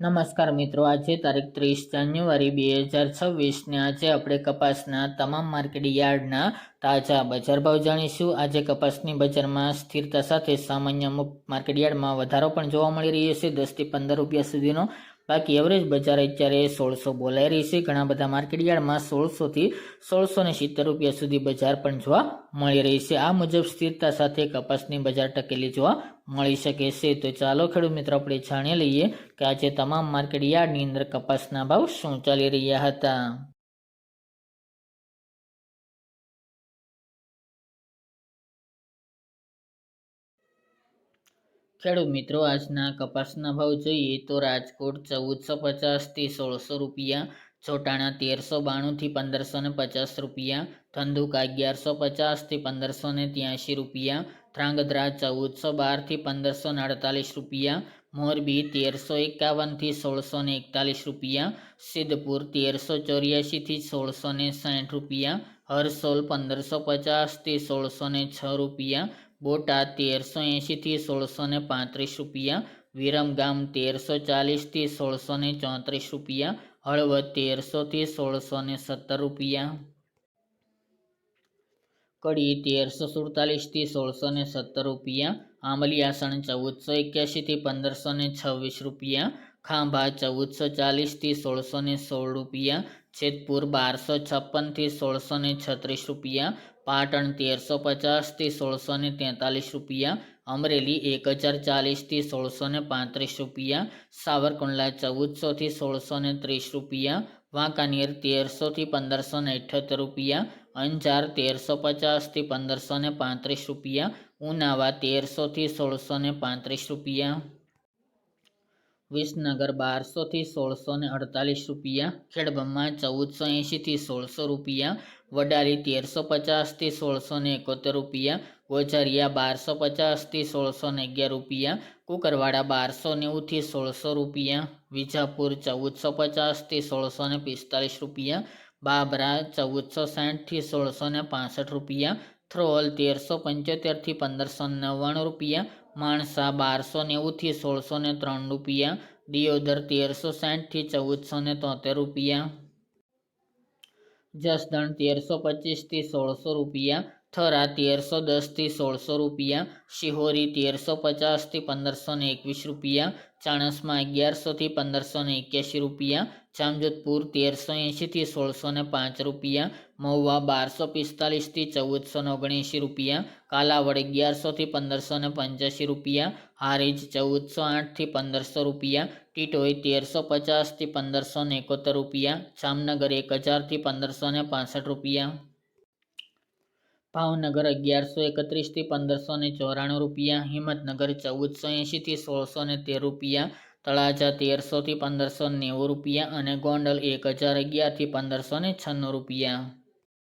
નમસ્કાર મિત્રો, આજે તારીખ ત્રીસ જાન્યુઆરી બે હજાર છવ્વીસને આજે આપણે કપાસના તમામ માર્કેટ યાર્ડના તાજા બજાર ભાવ જાણીશું. આજે કપાસની બજારમાં સ્થિરતા સાથે સામાન્ય માર્કેટ યાર્ડમાં વધારો પણ જોવા મળી રહ્યો છે. દસથી પંદર રૂપિયા સુધીનો બાકી એવરેજ બજાર અત્યારે સોળસો બોલાઈ રહી છે. ઘણા બધા માર્કેટ યાર્ડમાં સોળસોથી સોળસો ને સિત્તેર રૂપિયા સુધી બજાર પણ જોવા મળી રહી છે. આ મુજબ સ્થિરતા સાથે કપાસની બજાર ટકેલી જોવા મળી શકે છે. તો ચાલો ખેડૂત મિત્રો, આપણે જાણી લઈએ કે આજે તમામ માર્કેટ યાર્ડની અંદર કપાસના ભાવ શું ચાલી રહ્યા હતા. ખેડૂત મિત્રો, આજના કપાસના ભાવ જોઈએ તો રાજકોટ ચૌદસો પચાસથી સોળસો રૂપિયા છોટાણા તેરસો બાણુંથી પંદરસો ને પચાસ રૂપિયા, ધંધુકા અગિયારસો પચાસથી પંદરસો ને ત્યાંશી રૂપિયા, ધ્રાંગધ્રા ચૌદસો બારથી પંદરસો ને અડતાલીસ રૂપિયા, મોરબી તેરસો એકાવનથી સોળસો ને એકતાલીસ રૂપિયા, સિદ્ધપુર તેરસો ચોર્યાસીથી સોળસો ને સાઠ રૂપિયા, હરસોલ પંદરસો પચાસથી સોળસો ને છ રૂપિયા બોટાદ તેરસો એંશીથી સોળસો ને પાંત્રીસ રૂપિયા વિરમગામ તેરસો ચાલીસથી સોળસો ને ચોત્રીસ રૂપિયા, હળવદ તેરસોથી સોળસો ને સત્તર રૂપિયા. કડી તેરસો સુડતાલીસથી સોળસો ને સત્તર રૂપિયા આંબલિયાસણ ચૌદસો એક્યાસીથી પંદરસો ને છવ્વીસ રૂપિયા, ખાંભા ચૌદસો ચાલીસથી સોળસો ને સોળ રૂપિયા છેદપુર બારસો છપ્પનથી સોળસો ને છત્રીસ રૂપિયા પાટણ તેરસો પચાસથી સોળસો ને તેતાલીસ રૂપિયા, અમરેલી એક હજાર ચાલીસથી સોળસો ને પાંત્રીસ રૂપિયા, સાવરકુંડલા ચૌદસોથી સોળસો ને ત્રીસ રૂપિયા, વાંકાનેર તેરસોથી પંદરસો ને અઠ્યોતેર રૂપિયા, અંજાર તેરસો પચાસથી પંદરસો ને પાંત્રીસ રૂપિયા, ઉનાવા તેરસોથી સોળસો ને પાંત્રીસ રૂપિયા. વિસનગર બારસોથી સોળસો ને અડતાલીસ રૂપિયા ખેડબ્રહ્મા ચૌદસો એંશીથી સોળસો રૂપિયા, વડાલી તેરસો પચાસથી સોળસો ને એકોતેર રૂપિયા ગોચરિયા બારસો પચાસથી સોળસો ને અગિયાર રૂપિયા, કુકરવાડા બારસો નેવુંથી સોળસો રૂપિયા, વિજાપુર ચૌદસો પચાસથી સોળસો ને પિસ્તાલીસ રૂપિયા, બાબરા ચૌદસો સાઠથી સોળસો ને પાસઠ રૂપિયા, થ્રોલ તેરસો પંચોતેરથી પંદરસો નવ્વાણું રૂપિયા માણસા બારસો નેવુંથી સોળસો ને ત્રણ રૂપિયા, દિયોદર તેરસો સાઠથી ચૌદસો ને તોતેર રૂપિયા, જસદણ તેરસો પચીસથી સોળસો રૂપિયા થરા તેરસો દસથી સોળસો રૂપિયા, શિહોરી તેરસો પચાસથી પંદરસો ને એકવીસ રૂપિયા, ચાણસમાં અગિયારસોથી પંદરસો ને એક્યાસી રૂપિયા, જામજોધપુર તેરસો એંશીથી સોળસો ને પાંચ રૂપિયા, મહુવા બારસો પિસ્તાલીસથી ચૌદસો ને ઓગણએંશી રૂપિયા, કાલાવડ અગિયારસોથી પંદરસો ને પંચ્યાસી રૂપિયા, હારીજ ચૌદસો આઠથી પંદરસો રૂપિયા, ટીટોઈ તેરસો પચાસથી પંદરસો ને એકોતેર રૂપિયા, જામનગર એક હજારથી પંદરસો ને પાસઠ રૂપિયા. ભાવનગર અગિયારસો એકત્રીસથી પંદરસો ને ચોરાણું રૂપિયા, હિંમતનગર ચૌદસો એંશીથી સોળસો ને તેર રૂપિયા, તળાજા તેરસોથી પંદરસો નેવું રૂપિયા અને ગોંડલ એક હજાર અગિયારથી પંદરસો ને છન્નું રૂપિયા.